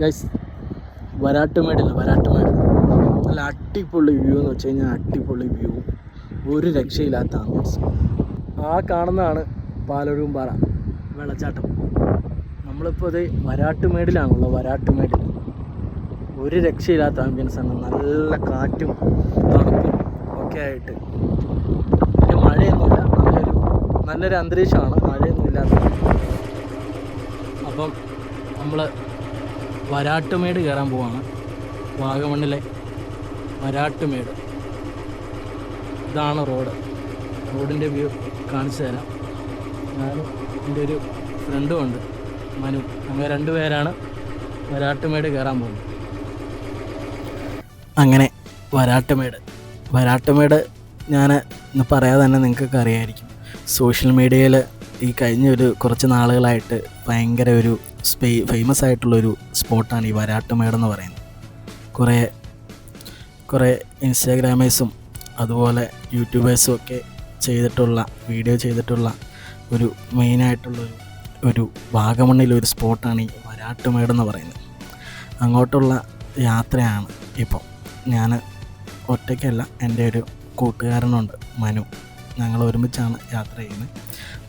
Guys വരാട്ടുമേടില്ല വരാട്ടുമേട് നല്ല അടിപൊളി view എന്ന് വെച്ച് കഴിഞ്ഞാൽ അടിപൊളി വ്യൂ ഒരു രക്ഷയില്ലാത്ത ആംബിയൻസ് ആ കാണുന്നതാണ് പാലൊഴും പാറ വെള്ളച്ചാട്ടം. നമ്മളിപ്പോൾ അത് വരാട്ടുമേടിലാണുള്ളത് വരാട്ടുമേടിൽ ഒരു രക്ഷയില്ലാത്ത ആംബിയൻസ് ആണ് നല്ല കാറ്റും തണുപ്പും ഒക്കെ ആയിട്ട്. പിന്നെ മഴയൊന്നുമില്ല നല്ലൊരു നല്ലൊരു അന്തരീക്ഷമാണ് മഴയൊന്നും ഇല്ലാത്ത അപ്പം നമ്മൾ വരാട്ടുമേട് കയറാൻ പോവാണ്. വാഗമണ്ണിലെ വരാട്ടുമേട്. ഇതാണ് റോഡ്. റോഡിന്റെ വ്യൂ കാണിച്ചു തരാം. ഞാൻ എന്റെ ഒരു ഫ്രണ്ടും ഉണ്ട് മനു. അങ്ങനെ രണ്ടുപേരാണ് വരാട്ടുമേട് കയറാൻ പോകുന്നത്. അങ്ങനെ വരാട്ടുമേട്. വരാട്ടുമേട് ഞാൻ ഇന്ന് പറയാതെ തന്നെ നിങ്ങൾക്കൊക്കെ അറിയായിരിക്കും. സോഷ്യൽ മീഡിയയിൽ ഈ കഴിഞ്ഞ ഒരു കുറച്ച് നാളുകളായിട്ട് ഭയങ്കര ഒരു സ്പേ ഫേമസ് ആയിട്ടുള്ളൊരു സ്പോട്ടാണ് ഈ വരാട്ടുമേടെന്ന് പറയുന്നത്. കുറേ കുറേ ഇൻസ്റ്റാഗ്രാമേഴ്സും അതുപോലെ യൂട്യൂബേഴ്സും ഒക്കെ ചെയ്തിട്ടുള്ള വീഡിയോ ചെയ്തിട്ടുള്ള ഒരു മെയിനായിട്ടുള്ളൊരു ഒരു വാഗമണ്ണിലെ ഒരു സ്പോട്ടാണ് ഈ വരാട്ടുമേടെന്ന് പറയുന്നത്. അങ്ങോട്ടുള്ള യാത്രയാണ് ഇപ്പോൾ. ഞാൻ ഒറ്റയ്ക്കല്ല എന്റെ ഒരു കൂട്ടുകാരനുണ്ട് മനു. ഞങ്ങൾ ഒരുമിച്ചാണ് യാത്ര ചെയ്യുന്നത്.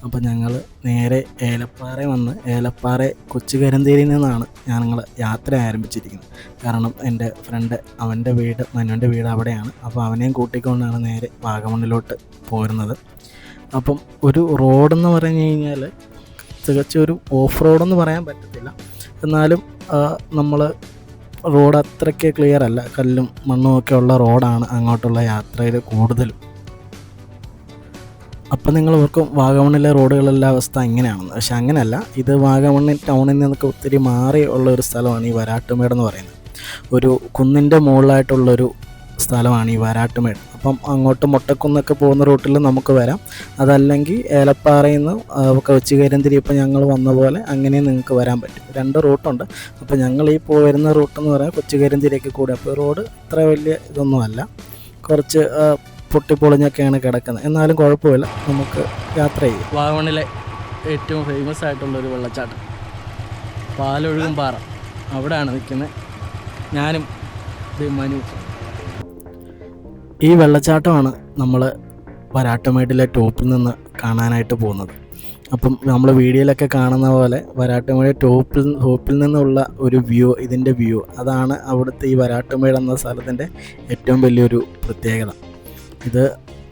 അപ്പോൾ ഞങ്ങൾ നേരെ ഏലപ്പാറ വന്ന് ഏലപ്പാറ കൊച്ചുകരന്തേരിയിൽ നിന്നാണ് ഞങ്ങൾ യാത്ര ആരംഭിച്ചിരിക്കുന്നത്. കാരണം എന്റെ ഫ്രണ്ട് അവന്റെ വീട് മനുവിന്റെ വീട് അവിടെയാണ്. അപ്പോൾ അവനെയും കൂട്ടിക്കൊണ്ടാണ് നേരെ വാഗമണ്ണിലോട്ട് പോരുന്നത്. അപ്പം ഒരു റോഡെന്ന് പറഞ്ഞു കഴിഞ്ഞാൽ തികച്ചും ഒരു ഓഫ് റോഡെന്ന് പറയാൻ പറ്റത്തില്ല. എന്നാലും നമ്മൾ റോഡ് അത്രയ്ക്ക് ക്ലിയർ അല്ല. കല്ലും മണ്ണും ഒക്കെ ഉള്ള റോഡാണ് അങ്ങോട്ടുള്ള യാത്രയിൽ കൂടുതലും. അപ്പം നിങ്ങൾ ഓർക്കും വാഗമണ്ണിലെ റോഡുകളിലെ അവസ്ഥ എങ്ങനെയാണെന്ന് പക്ഷെ അങ്ങനെയല്ല. ഇത് വാഗമൺ ടൗണിൽ നിന്നൊക്കെ ഒത്തിരി മാറി ഉള്ള ഒരു സ്ഥലമാണ് ഈ വരാട്ടുമേട് എന്ന് പറയുന്നത്. ഒരു കുന്നിന്റെ മുകളിലായിട്ടുള്ളൊരു സ്ഥലമാണ് ഈ വരാട്ടുമേട്. അപ്പം അങ്ങോട്ട് മുട്ടക്കുന്നൊക്കെ പോകുന്ന റൂട്ടിൽ നമുക്ക് വരാം. അതല്ലെങ്കിൽ ഏലപ്പാറയിൽ നിന്ന് കൊച്ചുകരിന്തിരി ഇപ്പം ഞങ്ങൾ വന്ന പോലെ അങ്ങനെ നിങ്ങൾക്ക് വരാൻ പറ്റും. രണ്ട് റൂട്ടുണ്ട്. അപ്പോൾ ഞങ്ങൾ ഈ പോരുന്ന റൂട്ട് എന്ന് പറയാൻ കൊച്ചുകരിന്തിരിയൊക്കെ കൂടെ. അപ്പോൾ റോഡ് ഇത്ര വലിയ ഇതൊന്നുമല്ല. കുറച്ച് പൊട്ടിപ്പൊളിഞ്ഞൊക്കെയാണ് കിടക്കുന്നത്. എന്നാലും കുഴപ്പമില്ല. നമുക്ക് യാത്ര ചെയ്യാം. വാഗമണിലെ ഏറ്റവും ഫേമസ് ആയിട്ടുള്ള ഒരു വെള്ളച്ചാട്ടം. പാലൊഴുകും പാറ. അവിടെയാണ് നിൽക്കുന്നത് ഞാനും മനു. ഈ വെള്ളച്ചാട്ടമാണ് നമ്മൾ വരാട്ടുമേട്ടിലെ ടോപ്പിൽ നിന്ന് കാണാനായിട്ട് പോകുന്നത്. അപ്പം നമ്മൾ വീഡിയോയിലൊക്കെ കാണുന്ന പോലെ വരാട്ടുമേട് ടോപ്പിൽ ടോപ്പിൽ നിന്നുള്ള ഒരു വ്യൂ ഇതിന്റെ വ്യൂ. അതാണ് അവിടുത്തെ ഈ വരാട്ടുമേട് എന്ന സ്ഥലത്തിന്റെ ഏറ്റവും വലിയൊരു പ്രത്യേകത. ഇത്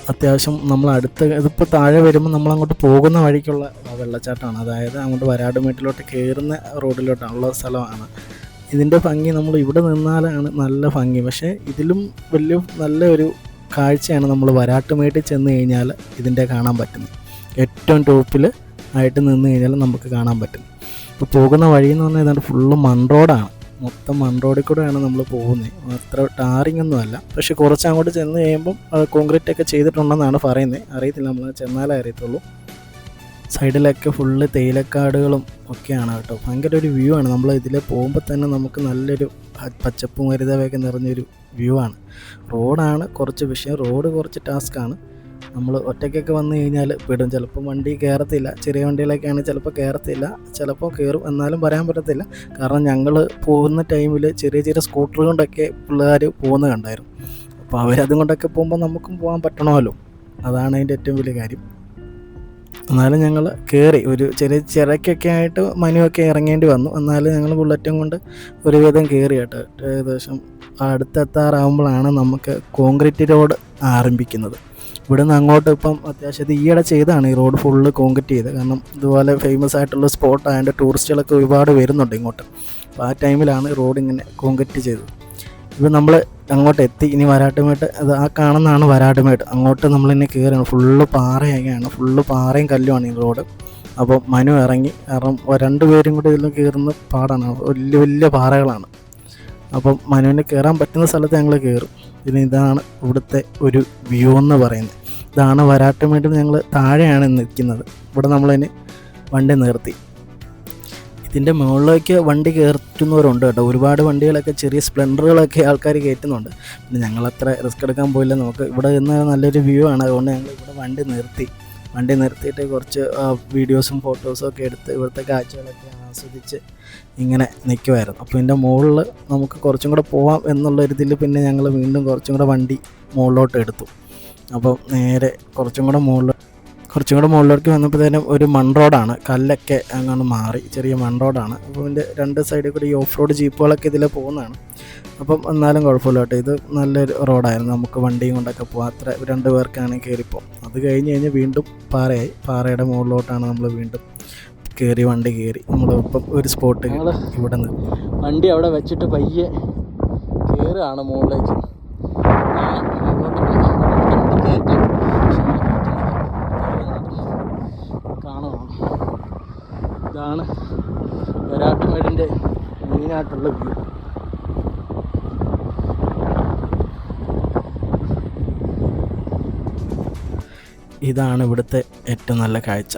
അത്യാവശ്യം നമ്മൾ അടുത്ത് ഇതിപ്പോൾ താഴെ വരുമ്പോൾ നമ്മൾ അങ്ങോട്ട് പോകുന്ന വഴിക്കുള്ള വെള്ളച്ചാട്ടമാണ്. അതായത് അങ്ങോട്ട് വരാടുമേട്ടിലോട്ട് കയറുന്ന റോഡിലോട്ടുള്ള സ്ഥലമാണ്. ഇതിന്റെ ഭംഗി നമ്മൾ ഇവിടെ നിന്നാലാണ് നല്ല ഭംഗി. പക്ഷേ ഇതിലും വലിയ നല്ലൊരു കാഴ്ചയാണ് നമ്മൾ വരാട്ടുമേട്ടിൽ ചെന്ന് കഴിഞ്ഞാൽ ഇതിന്റെ കാണാൻ പറ്റുന്നത്. ഏറ്റവും ടോപ്പിൽ ആയിട്ട് നിന്ന് കഴിഞ്ഞാൽ നമുക്ക് കാണാൻ പറ്റും ഇപ്പോൾ പോകുന്ന വഴി എന്ന് പറഞ്ഞാൽ ഇതാണ്ട് ഫുള്ള് മൺ റോഡാണ് മൊത്തം മൺറോഡിൽ കൂടെയാണ് നമ്മൾ പോകുന്നത് അത്ര ടാറിംഗ് ഒന്നും അല്ല. പക്ഷെ കുറച്ച് അങ്ങോട്ട് ചെന്ന് കഴിയുമ്പം കോൺക്രീറ്റ് ഒക്കെ ചെയ്തിട്ടുണ്ടെന്നാണ് പറയുന്നത് അറിയത്തില്ല നമ്മൾ ചെന്നാലേ അറിയത്തുള്ളൂ. സൈഡിലൊക്കെ ഫുള്ള് തേയിലക്കാടുകളും ഒക്കെയാണ് കേട്ടോ. ഭയങ്കര ഒരു വ്യൂ ആണ്. നമ്മൾ ഇതിൽ പോകുമ്പോൾ തന്നെ നമുക്ക് നല്ലൊരു പച്ചപ്പും ഹരിതവയൊക്കെ നിറഞ്ഞൊരു വ്യൂ ആണ്. റോഡാണ് കുറച്ച് വിഷയം. റോഡ് കുറച്ച് ടാസ്ക്കാണ് നമ്മൾ ഒറ്റയ്ക്കൊക്കെ വന്നു കഴിഞ്ഞാൽ പെടും ചിലപ്പോൾ വണ്ടി കയറത്തില്ല ചെറിയ വണ്ടികളൊക്കെയാണ് ചിലപ്പോൾ കയറത്തില്ല ചിലപ്പോൾ കയറും എന്നാലും പറയാൻ പറ്റത്തില്ല. കാരണം ഞങ്ങൾ പോകുന്ന ടൈമിൽ ചെറിയ ചെറിയ സ്കൂട്ടർ കൊണ്ടൊക്കെ പിള്ളേർ പോകുന്നത് കണ്ടായിരുന്നു. അപ്പോൾ അവരതും കൊണ്ടൊക്കെ പോകുമ്പോൾ നമുക്കും പോകാൻ പറ്റണമല്ലോ. അതാണ് അതിന്റെ ഏറ്റവും വലിയ കാര്യം. എന്നാലും ഞങ്ങൾ കയറി ഒരു ചെറിയ ചിറക്കൊക്കെ ആയിട്ട് മനുവൊക്കെ ഇറങ്ങേണ്ടി വന്നു. എന്നാലും ഞങ്ങൾ ബുള്ളറ്റും കൊണ്ട് ഒരുവിധം കയറി കേട്ടോ. ഏകദേശം അടുത്തെത്താറാകുമ്പോഴാണ് നമുക്ക് കോൺക്രീറ്റ് റോഡ് ആരംഭിക്കുന്നത്. ഇവിടെ നിന്ന് അങ്ങോട്ട് ഇപ്പം അത്യാവശ്യം ഈയിടെ ചെയ്താണ് ഈ റോഡ് ഫുള്ള് കോൺക്രീറ്റ് ചെയ്ത്. കാരണം ഇതുപോലെ ഫേമസ് ആയിട്ടുള്ള സ്പോട്ട് ആയതുകൊണ്ട് ടൂറിസ്റ്റുകളൊക്കെ ഒരുപാട് വരുന്നുണ്ട് ഇങ്ങോട്ട്. അപ്പോൾ ആ ടൈമിലാണ് റോഡ് ഇങ്ങനെ കോൺക്രീറ്റ് ചെയ്തത്. ഇപ്പം നമ്മൾ അങ്ങോട്ട് എത്തി. ഇനി വരാട്ടുമേട്ട് അത് ആ കാണുന്നതാണ് വരാട്ടുമേട്ട് അങ്ങോട്ട് നമ്മൾ ഇനി കയറുകയാണ് ഫുള്ള് പാറയൊക്കെയാണ് ഫുള്ള് പാറയും കല്ലുമാണ് ഈ റോഡ് അപ്പോൾ മനു ഇറങ്ങി. കാരണം രണ്ട് പേരും കൂടി ഇതിൽ കയറുന്ന പാടാണ്. വലിയ വലിയ പാറകളാണ്. അപ്പം മനുവിന് കയറാൻ പറ്റുന്ന സ്ഥലത്ത് ഞങ്ങൾ കയറും പിന്നെ ഇതാണ് ഇവിടുത്തെ ഒരു വ്യൂ എന്ന് പറയുന്നത്. ഇതാണ് വരാട്ടുമേട്ടിൽ ഞങ്ങൾ താഴെയാണ് നിൽക്കുന്നത്. ഇവിടെ നമ്മളതിന് വണ്ടി നിർത്തി. ഇതിന്റെ മുകളിലേക്ക് വണ്ടി കയറ്റുന്നവരുണ്ട് കേട്ടോ. ഒരുപാട് വണ്ടികളൊക്കെ ചെറിയ സ്പ്ലെൻഡറുകളൊക്കെ ആൾക്കാർ കയറ്റുന്നുണ്ട്. പിന്നെ ഞങ്ങളത്ര റിസ്ക് എടുക്കാൻ പോയില്ല. നമുക്ക് ഇവിടെ നിന്ന് നല്ലൊരു വ്യൂ ആണ്. അതുകൊണ്ട് ഞങ്ങൾ ഇവിടെ വണ്ടി നിർത്തി. വണ്ടി നിർത്തിയിട്ട് കുറച്ച് വീഡിയോസും ഫോട്ടോസും ഒക്കെ എടുത്ത് ഇവിടുത്തെ കാഴ്ചകളൊക്കെ ആസ്വദിച്ച് ഇങ്ങനെ നിൽക്കുമായിരുന്നു അപ്പോൾ ഇതിന്റെ മുകളിൽ നമുക്ക് കുറച്ചും കൂടെ പോവാം എന്നുള്ള ഒരു ഇതിൽ പിന്നെ ഞങ്ങൾ വീണ്ടും കുറച്ചും കൂടെ വണ്ടി മുകളിലോട്ട് എടുത്തു. അപ്പോൾ നേരെ കുറച്ചും കൂടെ മുകളിൽ കുറച്ചും കൂടെ മുകളിലേക്ക് വന്നപ്പോഴത്തേനും ഒരു മൺ റോഡാണ്. കല്ലൊക്കെ അങ്ങോട്ട് മാറി. ചെറിയ മൺ റോഡാണ്. അപ്പോൾ ഇതിന്റെ രണ്ട് സൈഡിൽ കൂടി ഈ ഓഫ് റോഡ് ജീപ്പുകളൊക്കെ ഇതിൽ പോകുന്നതാണ്. അപ്പം എന്നാലും കുഴപ്പമില്ല കേട്ടോ. ഇത് നല്ലൊരു റോഡായിരുന്നു. നമുക്ക് വണ്ടിയും കൊണ്ടൊക്കെ പോകാം അത്ര രണ്ട് പേർക്കാണെങ്കിൽ കയറിപ്പോൾ അത് കഴിഞ്ഞ് കഴിഞ്ഞ് വീണ്ടും പാറയായി. പാറയുടെ മുകളിലോട്ടാണ് നമ്മൾ വീണ്ടും കയറി വണ്ടി കയറി. നമ്മൾ ഇപ്പം ഒരു സ്പോട്ട് ഇവിടെ നിന്ന്. വണ്ടി അവിടെ വെച്ചിട്ട് പയ്യെ കയറുകയാണ് മുകളിലേക്ക്. ഇതാണ് വരാട്ടുമേടിന്റെ മെയിനായിട്ടുള്ള വ്യൂ. ഇതാണ് ഇവിടുത്തെ ഏറ്റവും നല്ല കാഴ്ച.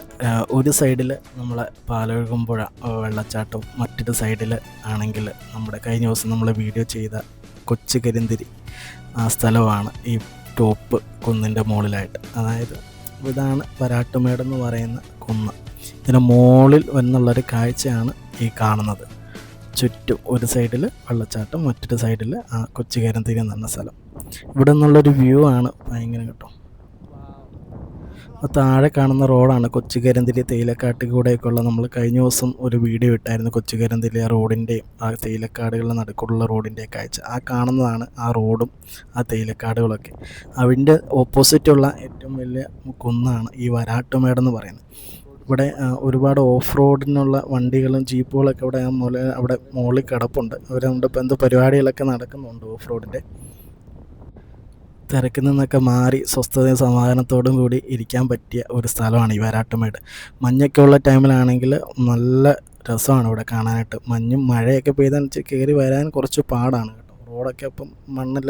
ഒരു സൈഡിൽ നമ്മളെ പാലൊഴുകുമ്പുഴ വെള്ളച്ചാട്ടവും മറ്റൊരു സൈഡിൽ ആണെങ്കിൽ നമ്മുടെ കഴിഞ്ഞ ദിവസം നമ്മൾ വീഡിയോ ചെയ്ത കൊച്ചു കരിന്തിരി ആ സ്ഥലമാണ് ഈ ടോപ്പ് കുന്നിന്റെ മുകളിലായിട്ട്. അതായത് ഇതാണ് വരാട്ടുമേടെന്ന് പറയുന്ന കുന്ന്. ഇതിന് മുകളിൽ വന്നുള്ളൊരു കാഴ്ചയാണ് ഈ കാണുന്നത്. ചുറ്റും ഒരു സൈഡിൽ വെള്ളച്ചാട്ടം മറ്റൊരു സൈഡിൽ ആ കൊച്ചു കരിന്തിരി എന്ന് പറഞ്ഞ സ്ഥലം. ഇവിടെ നിന്നുള്ളൊരു വ്യൂ ആണ് ഭയങ്കര കേട്ടോ. താഴെ കാണുന്ന റോഡാണ് കൊച്ചുകരന്തിരി തേയിലക്കാട്ടിൽ കൂടെയൊക്കെയുള്ള നമ്മൾ കഴിഞ്ഞ ദിവസം ഒരു വീഡിയോ ഇട്ടായിരുന്നു കൊച്ചുകരന്തിരി ആ റോഡിന്റെയും ആ തേയിലക്കാടുകളുടെ നടുക്കുള്ള റോഡിന്റെ കാഴ്ച. ആ കാണുന്നതാണ് ആ റോഡും ആ തേയിലക്കാടുകളൊക്കെ. അതിന്റെ ഓപ്പോസിറ്റുള്ള ഏറ്റവും വലിയ കുന്നാണ് ഈ വരാട്ടുമേടെന്ന് പറയുന്നത്. ഇവിടെ ഒരുപാട് ഓഫ് റോഡിനുള്ള വണ്ടികളും ജീപ്പുകളൊക്കെ ഇവിടെ ആ മൂല അവിടെ മുകളിൽ കിടപ്പുണ്ട്. അവരുണ്ട് ഇപ്പോൾ ഇപ്പം എന്തോ പരിപാടികളൊക്കെ നടക്കുന്നുണ്ട് ഓഫ് റോഡിന്റെ തിരക്കിൽ നിന്നൊക്കെ മാറി സ്വസ്ഥതയും സമാധാനത്തോടും കൂടി ഇരിക്കാൻ പറ്റിയ ഒരു സ്ഥലമാണ് ഈ വരാട്ടുമേട്. മഞ്ഞൊക്കെ ഉള്ള ടൈമിലാണെങ്കിൽ നല്ല രസമാണ് ഇവിടെ കാണാനായിട്ട്. മഞ്ഞും മഴയൊക്കെ പെയ്താൽ കയറി വരാൻ കുറച്ച് പാടാണ് കേട്ടോ. റോഡൊക്കെ ഇപ്പം മണ്ണിൽ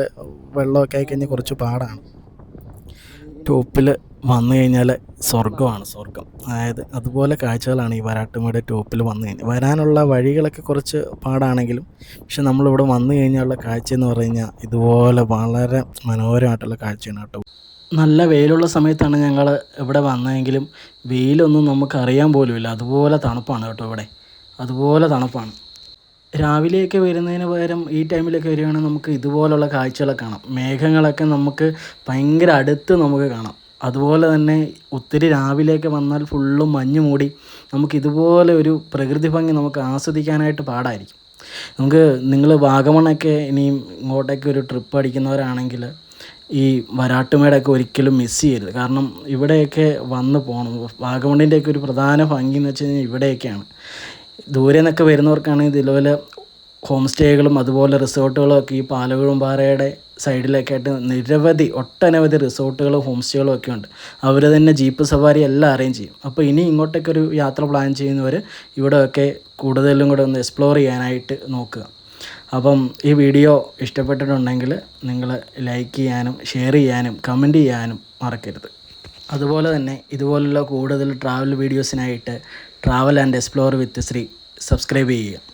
വെള്ളമൊക്കെ ആയി കഴിഞ്ഞാൽ കുറച്ച് പാടാണ്. ടോപ്പിൽ വന്നു കഴിഞ്ഞാൽ സ്വർഗമാണ് സ്വർഗം അതായത് അതുപോലെ കാഴ്ചകളാണ് ഈ വരാട്ടുമേട് ടോപ്പിൽ വന്നു കഴിഞ്ഞാൽ. വരാനുള്ള വഴികളൊക്കെ കുറച്ച് പാടാണെങ്കിലും പക്ഷെ നമ്മളിവിടെ വന്നു കഴിഞ്ഞാലുള്ള കാഴ്ച എന്ന് പറഞ്ഞു കഴിഞ്ഞാൽ ഇതുപോലെ വളരെ മനോഹരമായിട്ടുള്ള കാഴ്ചയാണ് കേട്ടോ. നല്ല വെയിലുള്ള സമയത്താണ് ഞങ്ങൾ ഇവിടെ വന്നതെങ്കിലും വെയിലൊന്നും നമുക്ക് അറിയാൻ പോലുമില്ല അതുപോലെ തണുപ്പാണ് കേട്ടോ ഇവിടെ. അതുപോലെ തണുപ്പാണ്. രാവിലെയൊക്കെ വരുന്നതിന് പകരം ഈ ടൈമിലൊക്കെ വരികയാണെങ്കിൽ നമുക്ക് ഇതുപോലുള്ള കാഴ്ചകളൊക്കെ കാണാം. മേഘങ്ങളൊക്കെ നമുക്ക് ഭയങ്കര അടുത്ത് നമുക്ക് കാണാം. അതുപോലെ തന്നെ ഒത്തിരി രാവിലെയൊക്കെ വന്നാൽ ഫുള്ളും മഞ്ഞ് മൂടി നമുക്ക് ഇതുപോലെ ഒരു പ്രകൃതി ഭംഗി നമുക്ക് ആസ്വദിക്കാനായിട്ട് പാടായിരിക്കും. നമുക്ക് നിങ്ങൾ വാഗമണ്ണൊക്കെ ഇനിയും ഇങ്ങോട്ടേക്ക് ഒരു ട്രിപ്പ് അടിക്കുന്നവരാണെങ്കിൽ ഈ വരാട്ടുമേടൊക്കെ ഒരിക്കലും മിസ് ചെയ്യരുത്. കാരണം ഇവിടെയൊക്കെ വന്ന് പോകണം വാഗമണ്ണിന്റെയൊക്കെ ഒരു പ്രധാന ഭംഗി എന്ന് വെച്ച് കഴിഞ്ഞാൽ ഇവിടെയൊക്കെയാണ്. ദൂരെ നിന്നൊക്കെ വരുന്നവർക്കാണെങ്കിൽ ഇതുപോലെ ഹോം സ്റ്റേകളും അതുപോലെ റിസോർട്ടുകളും ഒക്കെ ഈ പാലകുളമ്പാറയുടെ സൈഡിലൊക്കെ ആയിട്ട് നിരവധി ഒട്ടനവധി റിസോർട്ടുകളും ഹോം സ്റ്റേകളും ഒക്കെ ഉണ്ട്. അവർ തന്നെ ജീപ്പ് സവാരി എല്ലാം അറേഞ്ച് ചെയ്യും. അപ്പോൾ ഇനി ഇങ്ങോട്ടൊക്കെ ഒരു യാത്ര പ്ലാൻ ചെയ്യുന്നവർ ഇവിടെയൊക്കെ കൂടുതലും കൂടെ ഒന്ന് എക്സ്പ്ലോർ ചെയ്യാനായിട്ട് നോക്കുക. അപ്പം ഈ വീഡിയോ ഇഷ്ടപ്പെട്ടിട്ടുണ്ടെങ്കിൽ നിങ്ങൾ ലൈക്ക് ചെയ്യാനും ഷെയർ ചെയ്യാനും കമന്റ് ചെയ്യാനും മറക്കരുത്. അതുപോലെ തന്നെ ഇതുപോലുള്ള കൂടുതൽ travel വീഡിയോസിനായിട്ട് travel and explore with Sree subscribe ചെയ്യുക.